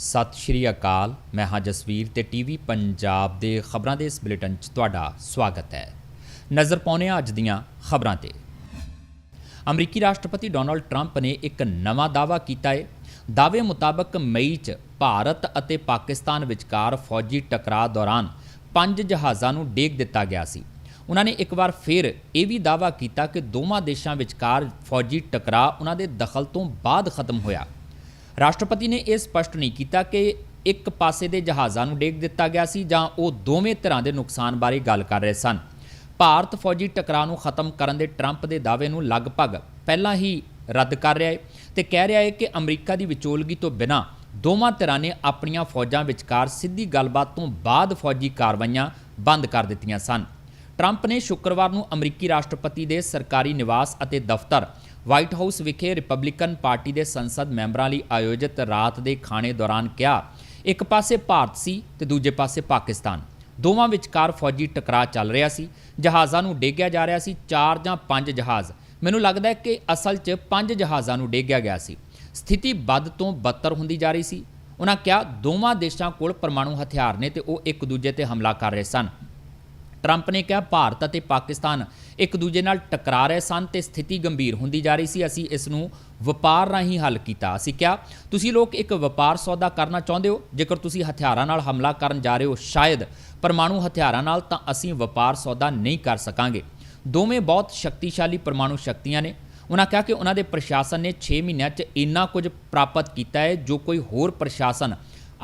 ਸਤਿ ਸ਼੍ਰੀ ਅਕਾਲ। ਮੈਂ ਹਾਂ ਜਸਵੀਰ ਤੇ ਟੀਵੀ ਪੰਜਾਬ ਦੇ ਖਬਰਾਂ ਦੇ ਇਸ ਬੁਲੇਟਿਨ 'ਚ ਤੁਹਾਡਾ ਸਵਾਗਤ ਹੈ। ਨਜ਼ਰ ਪਾਉਂਦੇ ਹਾਂ ਅੱਜ ਦੀਆਂ ਖਬਰਾਂ ਤੇ। ਅਮਰੀਕੀ ਰਾਸ਼ਟਰਪਤੀ ਡੋਨਲਡ ਟਰੰਪ ਨੇ ਇੱਕ ਨਵਾਂ ਦਾਅਵਾ ਕੀਤਾ ਹੈ ਦਾਅਵੇ ਮੁਤਾਬਕ ਮਈ 'ਚ ਭਾਰਤ ਅਤੇ ਪਾਕਿਸਤਾਨ ਵਿਚਕਾਰ ਫੌਜੀ ਟਕਰਾਅ ਦੌਰਾਨ ਪੰਜ ਜਹਾਜ਼ਾਂ ਨੂੰ ਡੇਗ ਦਿੱਤਾ ਗਿਆ ਸੀ। ਉਹਨਾਂ ਨੇ ਇੱਕ ਵਾਰ ਫਿਰ ਇਹ ਵੀ ਦਾਅਵਾ ਕੀਤਾ ਕਿ ਦੋਵਾਂ ਦੇਸ਼ਾਂ ਵਿਚਕਾਰ ਫੌਜੀ ਟਕਰਾਅ ਉਹਨਾਂ ਦੇ ਦਖਲ ਤੋਂ ਬਾਅਦ ਖਤਮ ਹੋਇਆ। ਰਾਸ਼ਟਰਪਤੀ ਨੇ ਇਹ ਸਪਸ਼ਟ ਨਹੀਂ ਕੀਤਾ ਕਿ ਇੱਕ ਪਾਸੇ ਦੇ ਜਹਾਜ਼ਾਂ ਨੂੰ ਡੇਗ ਦਿੱਤਾ ਗਿਆ ਸੀ ਜਾਂ ਉਹ ਦੋਵੇਂ ਧਿਰਾਂ ਦੇ ਨੁਕਸਾਨ ਬਾਰੇ ਗੱਲ ਕਰ ਰਹੇ ਸਨ। ਭਾਰਤ ਫੌਜੀ ਟਕਰਾਅ ਨੂੰ ਖਤਮ ਕਰਨ ਦੇ ਟਰੰਪ ਦੇ ਦਾਅਵੇ ਨੂੰ ਲਗਭਗ ਪਹਿਲਾਂ ਹੀ ਰੱਦ ਕਰ ਰਿਹਾ ਹੈ ਤੇ ਕਹਿ ਰਿਹਾ ਹੈ ਕਿ ਅਮਰੀਕਾ ਦੀ ਵਿਚੋਲਗੀ ਤੋਂ ਬਿਨਾਂ ਦੋਵਾਂ ਧਿਰਾਂ ਨੇ ਆਪਣੀਆਂ ਫੌਜਾਂ ਵਿਚਕਾਰ ਸਿੱਧੀ ਗੱਲਬਾਤ ਤੋਂ ਬਾਅਦ ਫੌਜੀ ਕਾਰਵਾਈਆਂ ਬੰਦ ਕਰ ਦਿੱਤੀਆਂ ਸਨ। ਟਰੰਪ ਨੇ ਸ਼ੁੱਕਰਵਾਰ ਨੂੰ ਅਮਰੀਕੀ ਰਾਸ਼ਟਰਪਤੀ ਦੇ ਸਰਕਾਰੀ ਨਿਵਾਸ ਅਤੇ ਦਫ਼ਤਰ ਵਾਈਟ ਹਾਊਸ ਵਿਖੇ ਰਿਪਬਲਿਕਨ ਪਾਰਟੀ ਦੇ ਸੰਸਦ ਮੈਂਬਰਾਂ ਲਈ ਆਯੋਜਿਤ ਰਾਤ ਦੇ ਖਾਣੇ ਦੌਰਾਨ ਕਿਹਾ, ਇੱਕ ਪਾਸੇ ਭਾਰਤ ਸੀ ਤੇ ਦੂਜੇ ਪਾਸੇ ਪਾਕਿਸਤਾਨ। ਦੋਵਾਂ ਵਿਚਕਾਰ ਫੌਜੀ ਟਕਰਾਅ ਚੱਲ ਰਿਹਾ ਸੀ, ਜਹਾਜ਼ਾਂ ਨੂੰ ਡੇਗਿਆ ਜਾ ਰਿਹਾ ਸੀ, ਚਾਰ ਜਾਂ ਪੰਜ ਜਹਾਜ਼। ਮੈਨੂੰ ਲੱਗਦਾ ਹੈ ਕਿ ਅਸਲ 'ਚ ਪੰਜ ਜਹਾਜ਼ਾਂ ਨੂੰ ਡੇਗਿਆ ਗਿਆ ਸੀ। ਸਥਿਤੀ ਵੱਧ ਤੋਂ ਬੱਤਰ ਹੁੰਦੀ ਜਾ ਰਹੀ ਸੀ। ਉਹਨਾਂ ਕਿਹਾ, ਦੋਵਾਂ ਦੇਸ਼ਾਂ ਕੋਲ ਪਰਮਾਣੂ ਹਥਿਆਰ ਨੇ ਤੇ ਉਹ ਇੱਕ ਦੂਜੇ ਤੇ ਹਮਲਾ ਕਰ ਰਹੇ ਸਨ। ਟਰੰਪ ਨੇ ਕਿਹਾ, ਭਾਰਤ ਅਤੇ ਪਾਕਿਸਤਾਨ ਇੱਕ ਦੂਜੇ ਨਾਲ ਟਕਰਾ ਰਹੇ ਸਨ ਤੇ ਸਥਿਤੀ ਗੰਭੀਰ ਹੁੰਦੀ ਜਾ ਰਹੀ ਸੀ। ਅਸੀਂ ਇਸ ਨੂੰ ਵਪਾਰ ਰਾਹੀਂ ਹੱਲ ਕੀਤਾ। ਅਸੀਂ ਕਿਹਾ, ਤੁਸੀਂ ਲੋਕ ਇੱਕ ਵਪਾਰ ਸੌਦਾ ਕਰਨਾ ਚਾਹੁੰਦੇ ਹੋ? ਜੇਕਰ ਤੁਸੀਂ ਹਥਿਆਰਾਂ ਨਾਲ ਹਮਲਾ ਕਰਨ ਜਾ ਰਹੇ ਹੋ, ਸ਼ਾਇਦ ਪਰਮਾਣੂ ਹਥਿਆਰਾਂ ਨਾਲ ਤਾਂ ਅਸੀਂ ਵਪਾਰ ਸੌਦਾ ਨਹੀਂ ਕਰ ਸਕਾਂਗੇ। ਦੋਵੇਂ ਬਹੁਤ ਸ਼ਕਤੀਸ਼ਾਲੀ ਪਰਮਾਣੂ ਸ਼ਕਤੀਆਂ ਨੇ। ਉਹਨਾਂ ਕਿਹਾ ਕਿ ਉਹਨਾਂ ਦੇ ਪ੍ਰਸ਼ਾਸਨ ਨੇ 6 ਮਹੀਨਿਆਂ 'ਚ ਇੰਨਾ ਕੁਝ ਪ੍ਰਾਪਤ ਕੀਤਾ ਹੈ ਜੋ ਕੋਈ ਹੋਰ ਪ੍ਰਸ਼ਾਸਨ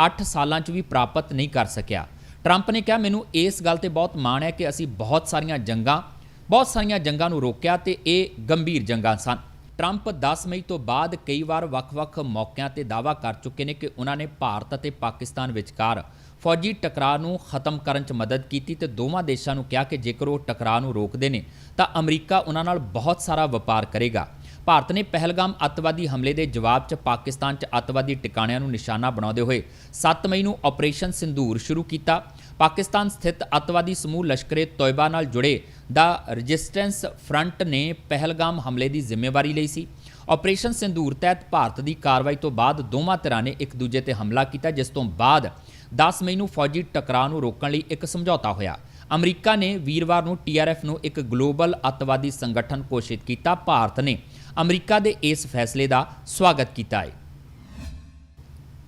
8 ਸਾਲਾਂ 'ਚ ਵੀ ਪ੍ਰਾਪਤ ਨਹੀਂ ਕਰ ਸਕਿਆ। ਟਰੰਪ ਨੇ ਕਿਹਾ, ਮੈਨੂੰ ਇਸ ਗੱਲ ਤੇ ਬਹੁਤ ਮਾਣ ਹੈ ਕਿ ਅਸੀਂ ਬਹੁਤ ਸਾਰੀਆਂ ਜੰਗਾਂ ਬਹੁਤ ਸਾਰੀਆਂ ਜੰਗਾਂ ਨੂੰ ਰੋਕਿਆ ਤੇ ਇਹ ਗੰਭੀਰ ਜੰਗਾਂ ਸਨ। ਟਰੰਪ 10 ਮਈ ਤੋਂ ਬਾਅਦ ਕਈ ਵਾਰ ਵੱਖ-ਵੱਖ ਮੌਕਿਆਂ ਤੇ ਦਾਅਵਾ ਕਰ ਚੁੱਕੇ ਨੇ ਕਿ ਉਹਨਾਂ ਨੇ ਭਾਰਤ ਅਤੇ ਪਾਕਿਸਤਾਨ ਵਿਚਕਾਰ ਫੌਜੀ ਟਕਰਾਅ ਨੂੰ ਖਤਮ ਕਰਨ 'ਚ ਮਦਦ ਕੀਤੀ ਤੇ ਦੋਵਾਂ ਦੇਸ਼ਾਂ ਨੂੰ ਕਿਹਾ ਕਿ ਜੇਕਰ ਉਹ ਟਕਰਾਅ ਨੂੰ ਰੋਕਦੇ ਨੇ ਤਾਂ ਅਮਰੀਕਾ ਉਹਨਾਂ ਨਾਲ ਬਹੁਤ ਸਾਰਾ ਵਪਾਰ ਕਰੇਗਾ। ਭਾਰਤ ਨੇ ਪਹਿਲਗਾਮ ਅੱਤਵਾਦੀ ਹਮਲੇ ਦੇ ਜਵਾਬ 'ਚ ਪਾਕਿਸਤਾਨ 'ਚ ਅੱਤਵਾਦੀ ਟਿਕਾਣਿਆਂ ਨੂੰ ਨਿਸ਼ਾਨਾ ਬਣਾਉਂਦੇ ਹੋਏ 7 ਮਈ ਨੂੰ ਆਪਰੇਸ਼ਨ ਸਿੰਦੂਰ ਸ਼ੁਰੂ ਕੀਤਾ। ਪਾਕਿਸਤਾਨ ਸਥਿਤ ਅੱਤਵਾਦੀ ਸਮੂਹ ਲਸ਼ਕਰੇ ਤੋਇਬਾ ਨਾਲ ਜੁੜੇ ਦਾ ਰੈਜ਼ਿਸਟੈਂਸ ਫਰੰਟ ਨੇ ਪਹਿਲਗਾਮ ਹਮਲੇ ਦੀ ਜ਼ਿੰਮੇਵਾਰੀ ਲਈ ਸੀ। ਆਪਰੇਸ਼ਨ ਸਿੰਦੂਰ ਤਹਿਤ ਭਾਰਤ ਦੀ ਕਾਰਵਾਈ ਤੋਂ ਬਾਅਦ ਦੋਵਾਂ ਧਿਰਾਂ ਨੇ ਇੱਕ ਦੂਜੇ ਤੇ ਹਮਲਾ ਕੀਤਾ, ਜਿਸ ਤੋਂ ਬਾਅਦ 10 ਮਈ ਨੂੰ ਫੌਜੀ ਟਕਰਾਅ ਨੂੰ ਰੋਕਣ ਲਈ ਇੱਕ ਸਮਝੌਤਾ ਹੋਇਆ। ਅਮਰੀਕਾ ਨੇ ਵੀਰਵਾਰ ਨੂੰ ਟੀਆਰਐਫ ਨੂੰ ਇੱਕ ਗਲੋਬਲ ਅੱਤਵਾਦੀ ਸੰਗਠਨ ਘੋਸ਼ਿਤ ਕੀਤਾ। ਭਾਰਤ ਨੇ ਅਮਰੀਕਾ ਦੇ ਇਸ ਫੈਸਲੇ ਦਾ ਸਵਾਗਤ ਕੀਤਾ ਹੈ।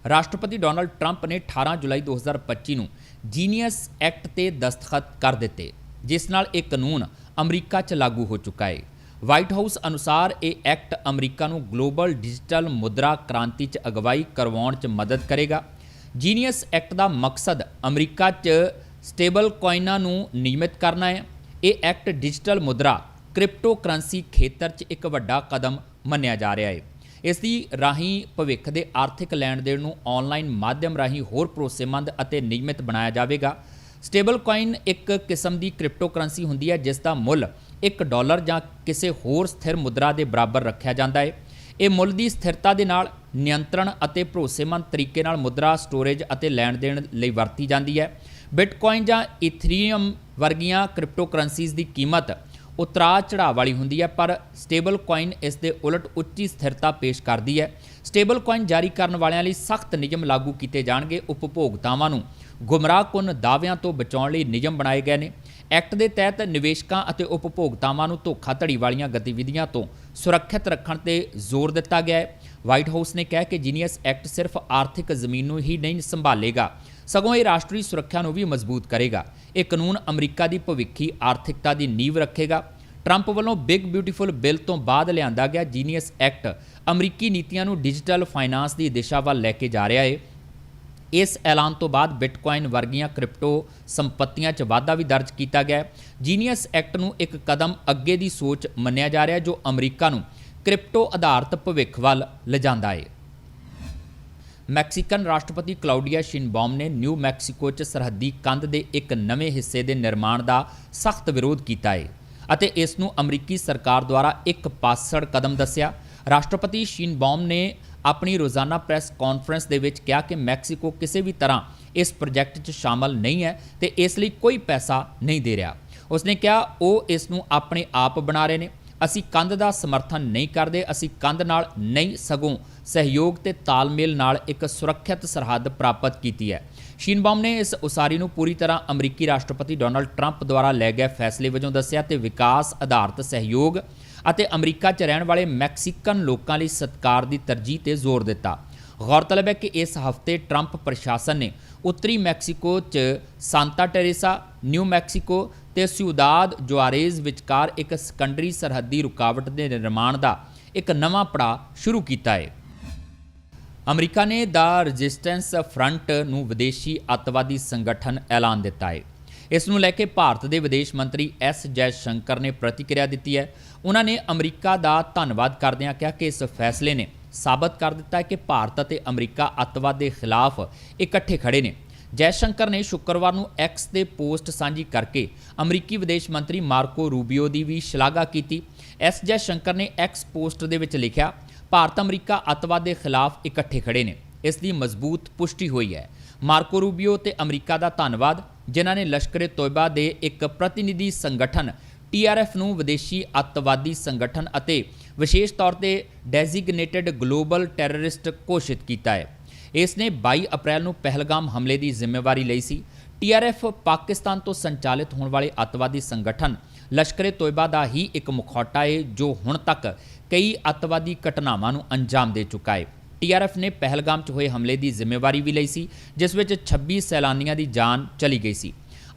ਰਾਸ਼ਟਰਪਤੀ ਡੋਨਲਡ ਟਰੰਪ ਨੇ 18 ਜੁਲਾਈ 2025 ਨੂੰ ਜੀਨੀਅਸ ਐਕਟ ਤੇ ਦਸਤਖਤ ਕਰ ਦਿੱਤੇ, ਜਿਸ ਨਾਲ ਇਹ ਕਾਨੂੰਨ ਅਮਰੀਕਾ 'ਚ ਲਾਗੂ ਹੋ ਚੁੱਕਾ ਹੈ। ਵਾਈਟ ਹਾਊਸ ਅਨੁਸਾਰ ਇਹ ਐਕਟ ਅਮਰੀਕਾ ਨੂੰ ਗਲੋਬਲ ਡਿਜੀਟਲ ਮੁਦਰਾ ਕ੍ਰਾਂਤੀ 'ਚ ਅਗਵਾਈ ਕਰਵਾਉਣ 'ਚ ਮਦਦ ਕਰੇਗਾ। ਜੀਨੀਅਸ ਐਕਟ ਦਾ ਮਕਸਦ ਅਮਰੀਕਾ 'ਚ ਸਟੇਬਲ ਕੋਇਨਾਂ ਨੂੰ ਨਿਯਮਿਤ ਕਰਨਾ ਹੈ। ਇਹ ਐਕਟ ਡਿਜੀਟਲ ਮੁਦਰਾ ਕ੍ਰਿਪਟੋ ਕਰੰਸੀ ਖੇਤਰ 'ਚ ਇੱਕ ਵੱਡਾ ਕਦਮ ਮੰਨਿਆ ਜਾ ਰਿਹਾ ਹੈ। ਇਸ ਦੀ ਰਾਹੀਂ ਭਵਿੱਖ ਦੇ ਆਰਥਿਕ ਲੈਣ ਦੇਣ ਨੂੰ ਆਨਲਾਈਨ ਮਾਧਿਅਮ ਰਾਹੀਂ ਹੋਰ ਭਰੋਸੇਮੰਦ ਅਤੇ ਨਿਯਮਿਤ ਬਣਾਇਆ ਜਾਵੇਗਾ। ਸਟੇਬਲ ਕੋਇਨ ਇੱਕ ਕਿਸਮ ਦੀ ਕ੍ਰਿਪਟੋ ਕਰੰਸੀ ਹੁੰਦੀ ਹੈ, ਜਿਸ ਦਾ ਮੁੱਲ 1 ਡਾਲਰ ਜਾਂ ਕਿਸੇ ਹੋਰ ਸਥਿਰ ਮੁਦਰਾ ਦੇ ਬਰਾਬਰ ਰੱਖਿਆ ਜਾਂਦਾ ਹੈ। ਇਹ ਮੁੱਲ ਦੀ ਸਥਿਰਤਾ ਦੇ ਨਾਲ ਨਿਯੰਤਰਣ ਅਤੇ ਭਰੋਸੇਮੰਦ ਤਰੀਕੇ ਨਾਲ ਮੁਦਰਾ, ਸਟੋਰੇਜ ਅਤੇ ਲੈਣ ਦੇਣ ਲਈ ਵਰਤੀ ਜਾਂਦੀ ਹੈ। ਬਿਟਕੋਇਨ ਜਾਂ ਇਥਰੀਅਮ ਵਰਗੀਆਂ ਕ੍ਰਿਪਟੋ ਕਰੰਸੀਜ਼ ਦੀ ਕੀਮਤ ਉਤਰਾਅ ਚੜਾਅ ਵਾਲੀ ਹੁੰਦੀ ਹੈ, ਪਰ ਸਟੇਬਲ ਕੋਇਨ ਇਸ ਦੇ ਉਲਟ ਉੱਚੀ ਸਥਿਰਤਾ ਪੇਸ਼ ਕਰਦੀ ਹੈ। ਸਟੇਬਲ ਕੋਇਨ ਜਾਰੀ ਕਰਨ ਵਾਲਿਆਂ ਲਈ ਸਖਤ ਨਿਯਮ ਲਾਗੂ ਕੀਤੇ ਜਾਣਗੇ ਉਪਭੋਗਤਾਵਾਂ ਨੂੰ। ਗੁੰਮਰਾਹਕੁੰਨ ਦਾਅਵਿਆਂ ਤੋਂ ਬਚਾਉਣ ਲਈ ਨਿਯਮ ਬਣਾਏ ਗਏ ਨੇ। ਐਕਟ ਦੇ ਤਹਿਤ ਨਿਵੇਸ਼ਕਾਂ ਅਤੇ ਉਪਭੋਗਤਾਵਾਂ ਨੂੰ ਧੋਖਾਧੜੀ ਵਾਲੀਆਂ ਗਤੀਵਿਧੀਆਂ ਤੋਂ ਸੁਰੱਖਿਅਤ ਰੱਖਣ ਤੇ ਜ਼ੋਰ ਦਿੱਤਾ ਗਿਆ ਹੈ। ਵਾਈਟ ਹਾਊਸ ਨੇ ਕਿਹਾ ਕਿ ਜੀਨੀਅਸ ਐਕਟ ਸਿਰਫ ਆਰਥਿਕ ਜ਼ਮੀਨ ਨੂੰ ਹੀ ਨਹੀਂ ਸੰਭਾਲੇਗਾ। ਸਗੋਂ ਇਹ ਰਾਸ਼ਟਰੀ ਸੁਰੱਖਿਆ ਨੂੰ ਵੀ ਮਜ਼ਬੂਤ ਕਰੇਗਾ। ਇਹ ਕਾਨੂੰਨ ਅਮਰੀਕਾ ਦੀ ਭਵਿੱਖੀ ਆਰਥਿਕਤਾ ਦੀ ਨੀਂਵ ਰੱਖੇਗਾ। ਟਰੰਪ ਵੱਲੋਂ ਬਿਗ ਬਿਊਟੀਫੁਲ ਬਿੱਲ ਤੋਂ ਬਾਅਦ ਲਿਆਂਦਾ ਗਿਆ ਜੀਨੀਅਸ ਐਕਟ ਅਮਰੀਕੀ ਨੀਤੀਆਂ ਨੂੰ ਡਿਜੀਟਲ ਫਾਈਨਾਂਸ ਦੀ ਦਿਸ਼ਾ ਵੱਲ ਲੈ ਕੇ ਜਾ ਰਿਹਾ ਹੈ ਇਸ ਐਲਾਨ ਤੋਂ ਬਾਅਦ ਬਿਟਕੋਇਨ ਵਰਗੀਆਂ ਕ੍ਰਿਪਟੋ ਸੰਪਤੀਆਂ 'ਚ ਵਾਧਾ ਵੀ ਦਰਜ ਕੀਤਾ ਗਿਆ। ਜੀਨੀਅਸ ਐਕਟ ਨੂੰ ਇੱਕ ਕਦਮ ਅੱਗੇ ਦੀ ਸੋਚ ਮੰਨਿਆ ਜਾ ਰਿਹਾ ਜੋ ਅਮਰੀਕਾ ਨੂੰ ਕ੍ਰਿਪਟੋ ਆਧਾਰਿਤ ਭਵਿੱਖ ਵੱਲ ਲਿਜਾਂਦਾ ਹੈ ਮੈਕਸੀਕਨ ਰਾਸ਼ਟਰਪਤੀ ਕਲਾਉਡੀਆ ਸ਼ਿਨਬੌਮ ਨੇ ਨਿਊ ਮੈਕਸੀਕੋ 'ਚ ਸਰਹੱਦੀ ਕੰਧ ਦੇ ਇੱਕ ਨਵੇਂ ਹਿੱਸੇ ਦੇ ਨਿਰਮਾਣ ਦਾ ਸਖਤ ਵਿਰੋਧ ਕੀਤਾ ਹੈ ਅਤੇ ਇਸ ਨੂੰ ਅਮਰੀਕੀ ਸਰਕਾਰ ਦੁਆਰਾ ਇੱਕ ਪਾਸੜ ਕਦਮ ਦੱਸਿਆ। ਰਾਸ਼ਟਰਪਤੀ ਸ਼ਿਨਬੌਮ ਨੇ ਆਪਣੀ ਰੋਜ਼ਾਨਾ ਪ੍ਰੈਸ ਕਾਨਫਰੰਸ ਦੇ ਵਿੱਚ ਕਿਹਾ ਕਿ ਮੈਕਸੀਕੋ ਕਿਸੇ ਵੀ ਤਰ੍ਹਾਂ ਇਸ ਪ੍ਰੋਜੈਕਟ 'ਚ ਸ਼ਾਮਲ ਨਹੀਂ ਹੈ ਤੇ ਇਸ ਲਈ ਕੋਈ ਪੈਸਾ ਨਹੀਂ ਦੇ ਰਿਹਾ। ਉਸਨੇ ਕਿਹਾ, ਉਹ ਇਸ ਨੂੰ ਆਪਣੇ ਆਪ ਬਣਾ ਰਹੇ ਨੇ ਅਸੀਂ ਕੰਧ ਦਾ ਸਮਰਥਨ ਨਹੀਂ ਕਰਦੇ, ਅਸੀਂ ਕੰਧ ਨਾਲ ਨਹੀਂ ਸਗੋਂ ਸਹਿਯੋਗ ਤੇ ਤਾਲਮੇਲ ਨਾਲ ਇੱਕ ਸੁਰੱਖਿਅਤ ਸਰਹੱਦ ਪ੍ਰਾਪਤ ਕੀਤੀ ਹੈ। ਸ਼ੀਨਬਾਮ ਨੇ ਇਸ ਉਸਾਰੀ ਨੂੰ ਪੂਰੀ ਤਰ੍ਹਾਂ ਅਮਰੀਕੀ ਰਾਸ਼ਟਰਪਤੀ ਡੋਨਲਡ ਟਰੰਪ ਦੁਆਰਾ ਲੈ ਗਏ ਫੈਸਲੇ ਵਜੋਂ ਦੱਸਿਆ ਤੇ ਵਿਕਾਸ ਆਧਾਰਿਤ ਸਹਿਯੋਗ ਅਤੇ ਅਮਰੀਕਾ 'ਚ ਰਹਿਣ ਵਾਲੇ ਮੈਕਸੀਕਨ ਲੋਕਾਂ ਲਈ ਸਤਕਾਰ ਦੀ ਤਰਜੀਹ ਤੇ ਜ਼ੋਰ ਦਿੱਤਾ। ਗੌਰਤਲਬ ਹੈ ਕਿ ਇਸ ਹਫ਼ਤੇ ਟਰੰਪ ਪ੍ਰਸ਼ਾਸਨ ਨੇ ਉੱਤਰੀ ਮੈਕਸੀਕੋ 'ਚ ਸਾਂਤਾ ਟੈਰੇਸਾ, ਨਿਊ ਮੈਕਸੀਕੋ ਤੇ ਸਿਉਦਾਦ ਜੁਆਰੇਜ਼ ਵਿਚਕਾਰ ਇੱਕ ਸੈਕੰਡਰੀ ਸਰਹੱਦੀ ਰੁਕਾਵਟ ਦੇ ਨਿਰਮਾਣ ਦਾ ਇੱਕ ਨਵਾਂ ਪੜਾਅ ਸ਼ੁਰੂ ਕੀਤਾ ਹੈ। ਅਮਰੀਕਾ ਨੇ ਦਾ ਰੈਜ਼ਿਸਟੈਂਸ ਫਰੰਟ ਨੂੰ ਵਿਦੇਸ਼ੀ ਅੱਤਵਾਦੀ ਸੰਗਠਨ ਐਲਾਨ ਦਿੱਤਾ ਹੈ। ਇਸ ਨੂੰ ਲੈ ਕੇ ਭਾਰਤ ਦੇ ਵਿਦੇਸ਼ ਮੰਤਰੀ ਐਸ ਜੈ ਸ਼ੰਕਰ ਨੇ ਪ੍ਰਤੀਕਿਰਿਆ ਦਿੱਤੀ ਹੈ। ਉਹਨਾਂ ਨੇ ਅਮਰੀਕਾ ਦਾ ਧੰਨਵਾਦ ਕਰਦਿਆਂ ਕਿਹਾ ਕਿ ਇਸ ਫੈਸਲੇ ਨੇ ਸਾਬਤ ਕਰ ਦਿੱਤਾ ਹੈ ਕਿ ਭਾਰਤ ਅਤੇ ਅਮਰੀਕਾ ਅੱਤਵਾਦ ਦੇ ਖਿਲਾਫ ਇਕੱਠੇ ਖੜੇ ਨੇ। ਜੈ ਸ਼ੰਕਰ ਨੇ ਸ਼ੁੱਕਰਵਾਰ ਨੂੰ ਐਕਸ ਤੇ ਪੋਸਟ ਸਾਂਝੀ ਕਰਕੇ ਅਮਰੀਕੀ ਵਿਦੇਸ਼ ਮੰਤਰੀ ਮਾਰਕੋ ਰੂਬੀਓ ਦੀ ਵੀ ਸ਼ਲਾਘਾ ਕੀਤੀ। ਐਸ ਜੈ ਸ਼ੰਕਰ ਨੇ ਐਕਸ ਪੋਸਟ ਦੇ ਵਿੱਚ ਲਿਖਿਆ, ਭਾਰਤ ਅਮਰੀਕਾ ਅੱਤਵਾਦ ਦੇ ਖਿਲਾਫ ਇਕੱਠੇ ਖੜੇ ਨੇ। ਇਸ ਦੀ ਮਜ਼ਬੂਤ ਪੁਸ਼ਟੀ ਹੋਈ ਹੈ। ਮਾਰਕੋ ਰੂਬੀਓ ਤੇ ਅਮਰੀਕਾ ਦਾ ਧੰਨਵਾਦ, ਜਿਨ੍ਹਾਂ ਨੇ ਲਸ਼ਕਰੇ ਤੋਇਬਾ ਦੇ ਇੱਕ ਪ੍ਰਤੀਨਿਧੀ ਸੰਗਠਨ ਟੀਆਰਐਫ ਨੂੰ ਵਿਦੇਸ਼ੀ ਅੱਤਵਾਦੀ ਸੰਗਠਨ ਅਤੇ ਵਿਸ਼ੇਸ਼ ਤੌਰ ਤੇ ਡੈਜ਼ਿਗਨੇਟਿਡ ਗਲੋਬਲ ਟੈਰਰਿਸਟ ਘੋਸ਼ਿਤ ਕੀਤਾ ਹੈ। ਇਸ ਨੇ 22 ਅਪ੍ਰੈਲ ਨੂੰ ਪਹਿਲਗਾਮ ਹਮਲੇ ਦੀ ਜ਼ਿੰਮੇਵਾਰੀ ਲਈ ਸੀ। ਟੀਆਰਐਫ ਪਾਕਿਸਤਾਨ ਤੋਂ ਸੰਚਾਲਿਤ ਹੋਣ ਵਾਲੇ ਅੱਤਵਾਦੀ ਸੰਗਠਨ ਲਸ਼ਕਰੇ ਤੋਇਬਾ ਦਾ ਹੀ ਇੱਕ ਮੁਖੌਟਾ ਹੈ ਜੋ ਹੁਣ ਤੱਕ ਕਈ ਅੱਤਵਾਦੀ ਘਟਨਾਵਾਂ ਨੂੰ ਅੰਜਾਮ ਦੇ ਚੁੱਕਾ ਹੈ ਟੀਆਰਐਫ ਨੇ ਪਹਿਲਗਾਮ 'ਚ ਹੋਏ ਹਮਲੇ ਦੀ ਜ਼ਿੰਮੇਵਾਰੀ ਵੀ ਲਈ ਸੀ, ਜਿਸ ਵਿੱਚ 26 ਸੈਲਾਨੀਆਂ ਦੀ ਜਾਨ ਚਲੀ ਗਈ ਸੀ।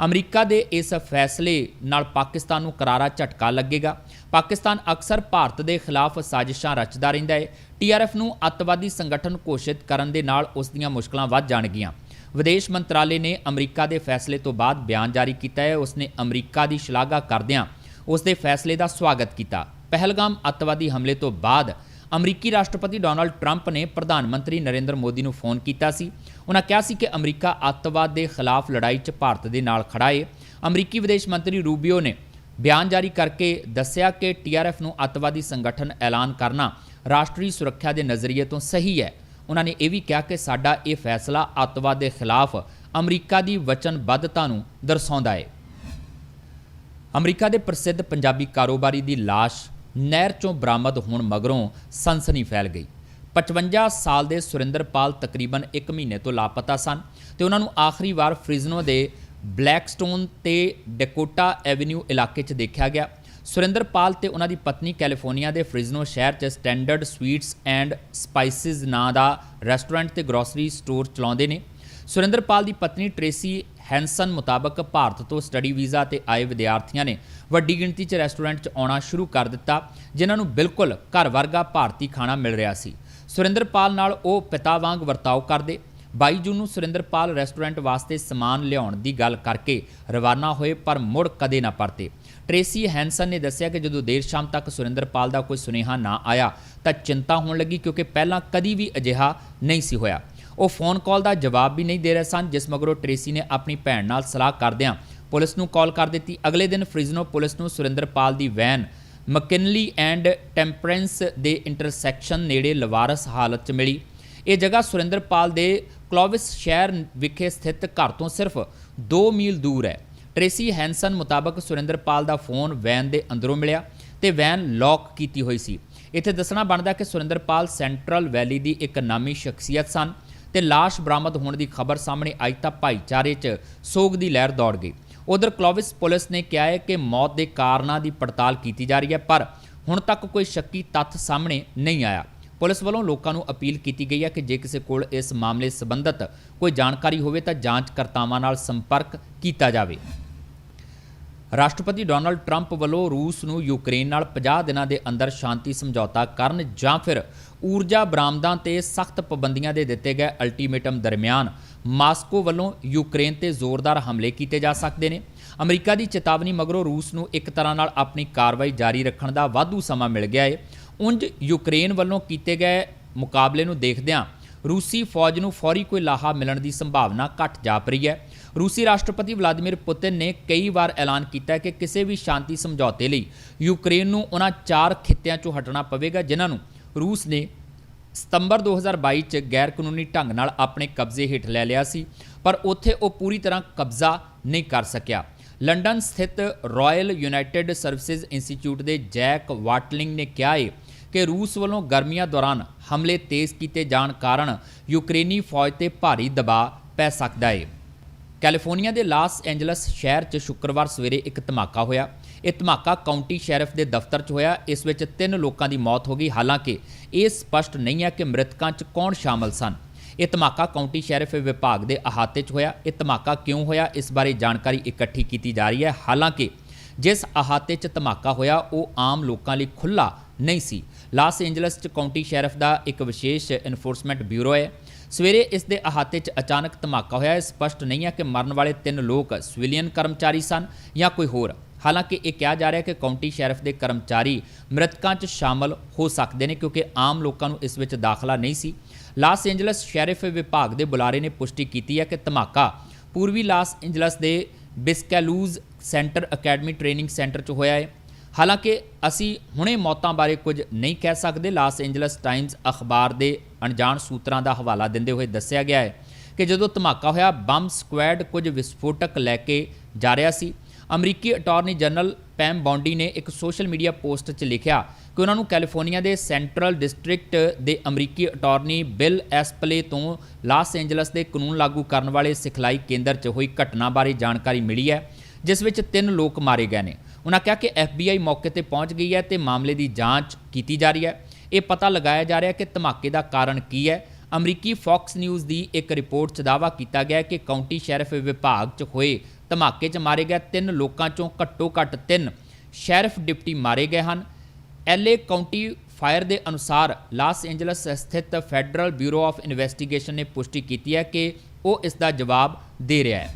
ਅਮਰੀਕਾ ਦੇ ਇਸ ਫੈਸਲੇ ਨਾਲ ਪਾਕਿਸਤਾਨ ਨੂੰ ਕਰਾਰਾ ਝਟਕਾ ਲੱਗੇਗਾ। ਪਾਕਿਸਤਾਨ ਅਕਸਰ ਭਾਰਤ ਦੇ ਖਿਲਾਫ ਸਾਜ਼ਿਸ਼ਾਂ ਰਚਦਾ ਰਹਿੰਦਾ ਹੈ। ਟੀਆਰਐਫ ਨੂੰ ਅੱਤਵਾਦੀ ਸੰਗਠਨ ਘੋਸ਼ਿਤ ਕਰਨ ਦੇ ਨਾਲ ਉਸ ਦੀਆਂ ਮੁਸ਼ਕਲਾਂ ਵੱਧ ਜਾਣਗੀਆਂ। ਵਿਦੇਸ਼ ਮੰਤਰਾਲੇ ਨੇ ਅਮਰੀਕਾ ਦੇ ਫੈਸਲੇ ਤੋਂ ਬਾਅਦ ਬਿਆਨ ਜਾਰੀ ਕੀਤਾ ਹੈ। ਉਸਨੇ ਅਮਰੀਕਾ ਦੀ ਸ਼ਲਾਘਾ ਕਰਦਿਆਂ ਉਸ ਦੇ ਫੈਸਲੇ ਦਾ ਸਵਾਗਤ ਕੀਤਾ। ਪਹਿਲਗਾਮ ਅੱਤਵਾਦੀ ਹਮਲੇ ਤੋਂ ਬਾਅਦ ਅਮਰੀਕੀ ਰਾਸ਼ਟਰਪਤੀ ਡੋਨਾਲਡ ਟਰੰਪ ਨੇ ਪ੍ਰਧਾਨ ਮੰਤਰੀ ਨਰਿੰਦਰ ਮੋਦੀ ਨੂੰ ਫੋਨ ਕੀਤਾ ਸੀ। ਉਹਨਾਂ ਕਿਹਾ ਸੀ ਕਿ ਅਮਰੀਕਾ ਅੱਤਵਾਦ ਦੇ ਖਿਲਾਫ ਲੜਾਈ 'ਚ ਭਾਰਤ ਦੇ ਨਾਲ ਖੜਾ ਏ। ਅਮਰੀਕੀ ਵਿਦੇਸ਼ ਮੰਤਰੀ ਰੂਬੀਓ ਨੇ ਬਿਆਨ ਜਾਰੀ ਕਰਕੇ ਦੱਸਿਆ ਕਿ ਟੀਆਰਐਫ ਨੂੰ ਅੱਤਵਾਦੀ ਸੰਗਠਨ ਐਲਾਨ ਕਰਨਾ ਰਾਸ਼ਟਰੀ ਸੁਰੱਖਿਆ ਦੇ ਨਜ਼ਰੀਏ ਤੋਂ ਸਹੀ ਹੈ। ਉਹਨਾਂ ਨੇ ਇਹ ਵੀ ਕਿਹਾ ਕਿ ਸਾਡਾ ਇਹ ਫੈਸਲਾ ਅੱਤਵਾਦ ਦੇ ਖਿਲਾਫ ਅਮਰੀਕਾ ਦੀ ਵਚਨਬੱਧਤਾ ਨੂੰ ਦਰਸਾਉਂਦਾ ਹੈ ਅਮਰੀਕਾ ਦੇ ਪ੍ਰਸਿੱਧ ਪੰਜਾਬੀ ਕਾਰੋਬਾਰੀ ਦੀ ਲਾਸ਼ ਨਹਿਰ ਚੋਂ ਬਰਾਮਦ ਹੋਣ ਮਗਰੋਂ ਸਨਸਨੀ ਫੈਲ ਗਈ। 55 ਸਾਲ ਦੇ ਸੁਰਿੰਦਰਪਾਲ ਤਕਰੀਬਨ 1 ਮਹੀਨੇ ਤੋਂ ਲਾਪਤਾ ਸਨ ਤੇ ਉਹਨਾਂ ਨੂੰ ਆਖਰੀ ਵਾਰ ਫ੍ਰਿਜ਼ਨੋ ਦੇ ਬਲੈਕਸਟੋਨ ਤੇ ਡੈਕੋਟਾ ਐਵੇਨਿਊ ਇਲਾਕੇ 'ਚ ਦੇਖਿਆ ਗਿਆ। ਸੁਰਿੰਦਰਪਾਲ ਤੇ ਉਹਨਾਂ ਦੀ ਪਤਨੀ ਕੈਲੀਫੋਰਨੀਆ ਦੇ ਫ੍ਰਿਜ਼ਨੋ ਸ਼ਹਿਰ 'ਚ ਸਟੈਂਡਰਡ ਸਵੀਟਸ ਐਂਡ ਸਪਾਈਸਿਸ ਨਾਂ ਦਾ ਰੈਸਟੋਰੈਂਟ ਤੇ ਗਰੋਸਰੀ ਸਟੋਰ ਚਲਾਉਂਦੇ ਨੇ। ਸੁਰਿੰਦਰਪਾਲ ਦੀ ਪਤਨੀ ਟ੍ਰੇਸੀ ਹੈਂਸਨ ਮੁਤਾਬਕ ਭਾਰਤ ਤੋਂ ਸਟੱਡੀ ਵੀਜ਼ਾ ਤੇ ਆਏ ਵਿਦਿਆਰਥੀਆਂ ਨੇ ਵੱਡੀ ਗਿਣਤੀ 'ਚ ਰੈਸਟੋਰੈਂਟ 'ਚ ਆਉਣਾ ਸ਼ੁਰੂ ਕਰ ਦਿੱਤਾ, ਜਿਨ੍ਹਾਂ ਨੂੰ ਬਿਲਕੁਲ ਘਰ ਵਰਗਾ ਭਾਰਤੀ ਖਾਣਾ ਮਿਲ ਰਿਹਾ ਸੀ। ਸੁਰਿੰਦਰਪਾਲ ਨਾਲ ਉਹ ਪਿਤਾ ਵਾਂਗ ਵਰਤਾਓ ਕਰਦੇ। 22 ਜੂਨ ਨੂੰ ਸੁਰਿੰਦਰਪਾਲ ਰੈਸਟੋਰੈਂਟ ਵਾਸਤੇ ਸਮਾਨ ਲਿਆਉਣ ਦੀ ਗੱਲ ਕਰਕੇ ਰਵਾਨਾ ਹੋਏ, ਪਰ ਮੁੜ ਕਦੇ ਨਾ ਪਰਤੇ। ਟ੍ਰੇਸੀ ਹੈਂਸਨ ਨੇ ਦੱਸਿਆ ਕਿ ਜਦੋਂ ਦੇਰ ਸ਼ਾਮ ਤੱਕ ਸੁਰਿੰਦਰਪਾਲ ਦਾ ਕੋਈ ਸੁਨੇਹਾ ਨਾ ਆਇਆ, ਤਾਂ ਚਿੰਤਾ ਹੋਣ ਲੱਗੀ ਕਿਉਂਕਿ ਪਹਿਲਾਂ ਕਦੀ ਵੀ ਅਜਿਹਾ ਨਹੀਂ ਸੀ ਹੋਇਆ। ਉਹ ਫੋਨ ਕਾਲ ਦਾ ਜਵਾਬ ਵੀ ਨਹੀਂ ਦੇ ਰਹੇ ਸਨ, ਜਿਸ ਮਗਰੋਂ ਟ੍ਰੇਸੀ ਨੇ ਆਪਣੀ ਭੈਣ ਨਾਲ ਸਲਾਹ ਕਰਦਿਆਂ ਪੁਲਿਸ ਨੂੰ ਕਾਲ ਕਰ ਦਿੱਤੀ। ਅਗਲੇ ਦਿਨ ਫ੍ਰਿਜ਼ਨੋ ਪੁਲਿਸ ਨੂੰ ਸੁਰਿੰਦਰਪਾਲ ਦੀ ਵੈਨ, ਮਕਿਨਲੀ ਐਂਡ ਟੈਂਪਰੈਂਸ ਦੇ ਇੰਟਰਸੈਕਸ਼ਨ ਨੇੜੇ ਲਵਾਰਸ ਹਾਲਤ 'ਚ ਮਿਲੀ। ਇਹ ਜਗ੍ਹਾ ਸੁਰਿੰਦਰਪਾਲ ਦੇ ਕਲੋਵਿਸ ਸ਼ਹਿਰ ਵਿਖੇ ਸਥਿਤ ਘਰ ਤੋਂ ਸਿਰਫ 2 ਮੀਲ ਦੂਰ ਹੈ। ਟ੍ਰੇਸੀ ਹੈਂਸਨ ਮੁਤਾਬਕ ਸੁਰਿੰਦਰਪਾਲ ਦਾ ਫੋਨ ਵੈਨ ਦੇ ਅੰਦਰੋਂ ਮਿਲਿਆ ਤੇ ਵੈਨ ਲੌਕ ਕੀਤੀ ਹੋਈ ਸੀ। ਇੱਥੇ ਦੱਸਣਾ ਬਣਦਾ ਕਿ ਸੁਰਿੰਦਰਪਾਲ ਸੈਂਟਰਲ ਵੈਲੀ ਦੀ ਇੱਕ ਨਾਮੀ ਸ਼ਖਸੀਅਤ ਸਨ। ਤੇ ਲਾਸ਼ ਬਰਾਮਦ ਹੋਣ ਦੀ ਖਬਰ ਸਾਹਮਣੇ ਆਈ ਤਾਂ ਭਾਈਚਾਰੇ 'ਚ ਸੋਗ ਦੀ ਲਹਿਰ ਦੌੜ ਗਈ। ਉਧਰ ਕਲੋਵਿਸ ਪੁਲਿਸ ਨੇ ਕਿਹਾ ਹੈ ਕਿ ਮੌਤ ਦੇ ਕਾਰਨਾਂ ਦੀ ਪੜਤਾਲ ਕੀਤੀ ਜਾ ਰਹੀ ਹੈ, ਪਰ ਹੁਣ ਤੱਕ ਕੋਈ ਸ਼ੱਕੀ ਤੱਥ ਸਾਹਮਣੇ ਨਹੀਂ ਆਇਆ। ਪੁਲਿਸ ਵੱਲੋਂ ਲੋਕਾਂ ਨੂੰ ਅਪੀਲ ਕੀਤੀ ਗਈ ਹੈ ਕਿ ਜੇ ਕਿਸੇ ਕੋਲ ਇਸ ਮਾਮਲੇ ਸੰਬੰਧਤ ਕੋਈ ਜਾਣਕਾਰੀ ਹੋਵੇ ਤਾਂ ਜਾਂਚਕਰਤਾਵਾਂ ਨਾਲ ਸੰਪਰਕ ਕੀਤਾ ਜਾਵੇ। ਰਾਸ਼ਟਰਪਤੀ ਡੋਨਲਡ ਟਰੰਪ ਵੱਲੋਂ ਰੂਸ ਨੂੰ ਯੂਕਰੇਨ ਨਾਲ 50 ਦਿਨਾਂ ਦੇ ਅੰਦਰ ਸ਼ਾਂਤੀ ਸਮਝੌਤਾ ਕਰਨ ਜਾਂ ਫਿਰ ਊਰਜਾ ਬਰਾਮਦਾਂ ਤੇ ਸਖਤ ਪਾਬੰਦੀਆਂ ਦੇ ਦਿੱਤੇ ਗਏ ਅਲਟੀਮੇਟਮ ਦਰਮਿਆਨ ਮਾਸਕੋ ਵੱਲੋਂ ਯੂਕਰੇਨ ਤੇ ਜ਼ੋਰਦਾਰ ਹਮਲੇ ਕੀਤੇ ਜਾ ਸਕਦੇ ਨੇ। ਅਮਰੀਕਾ ਦੀ ਚੇਤਾਵਨੀ ਮਗਰੋਂ ਰੂਸ ਨੂੰ ਇੱਕ ਤਰ੍ਹਾਂ ਨਾਲ ਆਪਣੀ ਕਾਰਵਾਈ ਜਾਰੀ ਰੱਖਣ ਦਾ ਵਾਧੂ ਸਮਾਂ ਮਿਲ ਗਿਆ ਹੈ ਉਂਝ ਯੂਕਰੇਨ ਵੱਲੋਂ ਕੀਤੇ ਗਏ ਮੁਕਾਬਲੇ ਨੂੰ ਦੇਖਦਿਆਂ ਰੂਸੀ ਫੌਜ ਨੂੰ ਫੌਰੀ ਕੋਈ ਲਾਹਾ ਮਿਲਣ ਦੀ ਸੰਭਾਵਨਾ ਘਟ ਜਾਪ ਰਹੀ ਹੈ। ਰੂਸੀ ਰਾਸ਼ਟਰਪਤੀ ਵਲਾਦੀਮੀਰ ਪੁਤਿਨ ਨੇ ਕਈ ਵਾਰ ਐਲਾਨ ਕੀਤਾ ਕਿ ਕਿਸੇ ਵੀ ਸ਼ਾਂਤੀ ਸਮਝੌਤੇ ਲਈ ਯੂਕਰੇਨ ਨੂੰ ਉਹਨਾਂ ਚਾਰ ਖਿੱਤਿਆਂ 'ਚੋਂ ਹਟਣਾ ਪਵੇਗਾ, ਜਿਨ੍ਹਾਂ ਨੂੰ ਰੂਸ ਨੇ ਸਤੰਬਰ 2022 ਚ ਗੈਰ ਕਾਨੂੰਨੀ ਢੰਗ ਨਾਲ ਆਪਣੇ ਕਬਜ਼ੇ ਹੇਠ ਲੈ ਲਿਆ ਸੀ, ਪਰ ਉੱਥੇ ਉਹ ਪੂਰੀ ਤਰ੍ਹਾਂ ਕਬਜ਼ਾ ਨਹੀਂ ਕਰ ਸਕਿਆ। ਲੰਡਨ ਸਥਿਤ ਰਾਇਲ ਯੂਨਾਈਟਿਡ ਸਰਵਿਸਿਜ਼ ਇੰਸਟੀਚਿਊਟ ਦੇ ਜੈਕ ਵਾਟਲਿੰਗ ਨੇ ਕਿਹਾ ਹੈ ਕਿ ਰੂਸ ਵੱਲੋਂ ਗਰਮੀਆਂ ਦੌਰਾਨ ਹਮਲੇ ਤੇਜ਼ ਕੀਤੇ ਜਾਣ ਕਾਰਨ ਯੂਕਰੇਨੀ ਫੌਜ ਤੇ ਭਾਰੀ ਦਬਾਅ ਪੈ ਸਕਦਾ ਹੈ ਕੈਲੀਫੋਰਨੀਆ ਦੇ ਲਾਸ ਐਂਜਲਸ ਸ਼ਹਿਰ 'ਚ ਸ਼ੁੱਕਰਵਾਰ ਸਵੇਰੇ ਇੱਕ ਧਮਾਕਾ ਹੋਇਆ। ਇਹ ਧਮਾਕਾ ਕਾਉਂਟੀ ਸ਼ੈਰਿਫ ਦੇ ਦਫ਼ਤਰ 'ਚ ਹੋਇਆ। ਇਸ ਵਿੱਚ ਤਿੰਨ ਲੋਕਾਂ ਦੀ ਮੌਤ ਹੋ ਗਈ। ਹਾਲਾਂਕਿ, ਇਹ ਸਪਸ਼ਟ ਨਹੀਂ ਹੈ ਕਿ ਮ੍ਰਿਤਕਾਂ 'ਚ ਕੌਣ ਸ਼ਾਮਲ ਸਨ। ਇਹ ਧਮਾਕਾ ਕਾਉਂਟੀ ਸ਼ੈਰਿਫ ਵਿਭਾਗ ਦੇ ਅਹਾਤੇ 'ਚ ਹੋਇਆ। ਇਹ ਧਮਾਕਾ ਕਿਉਂ ਹੋਇਆ? ਇਸ ਬਾਰੇ ਜਾਣਕਾਰੀ ਇਕੱਠੀ ਕੀਤੀ ਜਾ ਰਹੀ ਹੈ। ਹਾਲਾਂਕਿ, ਜਿਸ ਅਹਾਤੇ 'ਚ ਧਮਾਕਾ ਹੋਇਆ, ਉਹ ਆਮ ਲੋਕਾਂ ਲਈ ਖੁੱਲਾ ਨਹੀਂ ਸੀ। ਲਾਸ ਏਂਜਲਸ 'ਚ ਕਾਉਂਟੀ ਸ਼ੈਰਿਫ ਦਾ ਇੱਕ ਵਿਸ਼ੇਸ਼ ਐਨਫੋਰਸਮੈਂਟ ਬਿਊਰੋ ਹੈ। ਸਵੇਰੇ ਇਸ ਦੇ ਅਹਾਤੇ 'ਚ ਅਚਾਨਕ ਧਮਾਕਾ ਹੋਇਆ ਹੈ। ਸਪਸ਼ਟ ਨਹੀਂ ਹੈ ਕਿ ਮਰਨ ਵਾਲੇ ਤਿੰਨ ਲੋਕ ਸਿਵਿਲੀਅਨ ਕਰਮਚਾਰੀ ਸਨ ਜਾਂ ਕੋਈ ਹੋਰ। ਹਾਲਾਂਕਿ ਇਹ ਕਿਹਾ ਜਾ ਰਿਹਾ ਹੈ ਕਿ ਕਾਉਂਟੀ ਸ਼ੈਰਿਫ ਦੇ ਕਰਮਚਾਰੀ ਮ੍ਰਿਤਕਾਂ 'ਚ ਸ਼ਾਮਲ ਹੋ ਸਕਦੇ ਨੇ ਕਿਉਂਕਿ ਆਮ ਲੋਕਾਂ ਨੂੰ ਇਸ ਵਿੱਚ ਦਾਖਲਾ ਨਹੀਂ ਸੀ। ਲਾਸ ਏਂਜਲਸ ਸ਼ੈਰਿਫ ਵਿਭਾਗ ਦੇ ਬੁਲਾਰੇ ਨੇ ਪੁਸ਼ਟੀ ਕੀਤੀ ਹੈ ਕਿ ਧਮਾਕਾ ਪੂਰਬੀ ਲਾਸ ਏਂਜਲਸ ਦੇ Biscailuz Center Academy Training Center 'ਚ ਹੋਇਆ ਹੈ। ਹਾਲਾਂਕਿ ਅਸੀਂ ਹੁਣੇ ਮੌਤਾਂ ਬਾਰੇ ਕੁਝ ਨਹੀਂ ਕਹਿ ਸਕਦੇ। ਲਾਸ ਐਂਜਲਸ ਟਾਈਮਜ਼ ਅਖਬਾਰ ਦੇ ਅਣਜਾਣ ਸੂਤਰਾਂ ਦਾ ਹਵਾਲਾ ਦਿੰਦੇ ਹੋਏ ਦੱਸਿਆ ਗਿਆ ਹੈ ਕਿ ਜਦੋਂ ਧਮਾਕਾ ਹੋਇਆ, ਬੰਬ ਸਕੁਐਡ ਕੁਝ ਵਿਸਫੋਟਕ ਲੈ ਕੇ ਜਾ ਰਿਹਾ ਸੀ। ਅਮਰੀਕੀ ਅਟਾਰਨੀ ਜਨਰਲ ਪੈਮ ਬੌਂਡੀ ਨੇ ਇੱਕ ਸੋਸ਼ਲ ਮੀਡੀਆ ਪੋਸਟ 'ਚ ਲਿਖਿਆ ਕਿ ਉਹਨਾਂ ਨੂੰ ਕੈਲੀਫੋਰਨੀਆ ਦੇ ਸੈਂਟਰਲ ਡਿਸਟ੍ਰਿਕਟ ਦੇ ਅਮਰੀਕੀ ਅਟਾਰਨੀ ਬਿਲ ਐਸਪਲੇ ਤੋਂ ਲਾਸ ਐਂਜਲਸ ਦੇ ਕਾਨੂੰਨ ਲਾਗੂ ਕਰਨ ਵਾਲੇ ਸਿਖਲਾਈ ਕੇਂਦਰ 'ਚ ਹੋਈ ਘਟਨਾ ਬਾਰੇ ਜਾਣਕਾਰੀ ਮਿਲੀ ਹੈ, ਜਿਸ ਵਿੱਚ ਤਿੰਨ ਲੋਕ ਮਾਰੇ ਗਏ ਨੇ। ਉਹਨਾਂ ਕਿਹਾ ਕਿ FBI ਮੌਕੇ ਤੇ ਪਹੁੰਚ ਗਈ ਹੈ ਤੇ ਮਾਮਲੇ ਦੀ ਜਾਂਚ ਕੀਤੀ ਜਾ ਰਹੀ ਹੈ। ਇਹ ਪਤਾ ਲਗਾਇਆ ਜਾ ਰਿਹਾ ਕਿ ਧਮਾਕੇ ਦਾ ਕਾਰਨ ਕੀ ਹੈ। ਅਮਰੀਕੀ ਫੌਕਸ ਨਿਊਜ਼ ਦੀ ਇੱਕ ਰਿਪੋਰਟ 'ਚ ਦਾਅਵਾ ਕੀਤਾ ਗਿਆ ਕਿ ਕਾਉਂਟੀ ਸ਼ੈਰਿਫ ਵਿਭਾਗ 'ਚ ਹੋਏ ਧਮਾਕੇ 'ਚ ਮਾਰੇ ਗਏ ਤਿੰਨ ਲੋਕਾਂ 'ਚੋਂ ਘੱਟੋ-ਘੱਟ ਤਿੰਨ ਸ਼ੈਰਿਫ ਡਿਪਟੀ ਮਾਰੇ ਗਏ ਹਨ। ਐਲਏ ਕਾਉਂਟੀ ਫਾਇਰ ਦੇ ਅਨੁਸਾਰ ਲਾਸ ਐਂਜਲਸ ਸਥਿਤ ਫੈਡਰਲ ਬਿਊਰੋ ਆਫ ਇਨਵੈਸਟੀਗੇਸ਼ਨ ਨੇ ਪੁਸ਼ਟੀ ਕੀਤੀ ਹੈ ਕਿ ਉਹ ਇਸ ਦਾ ਜਵਾਬ ਦੇ ਰਿਹਾ ਹੈ।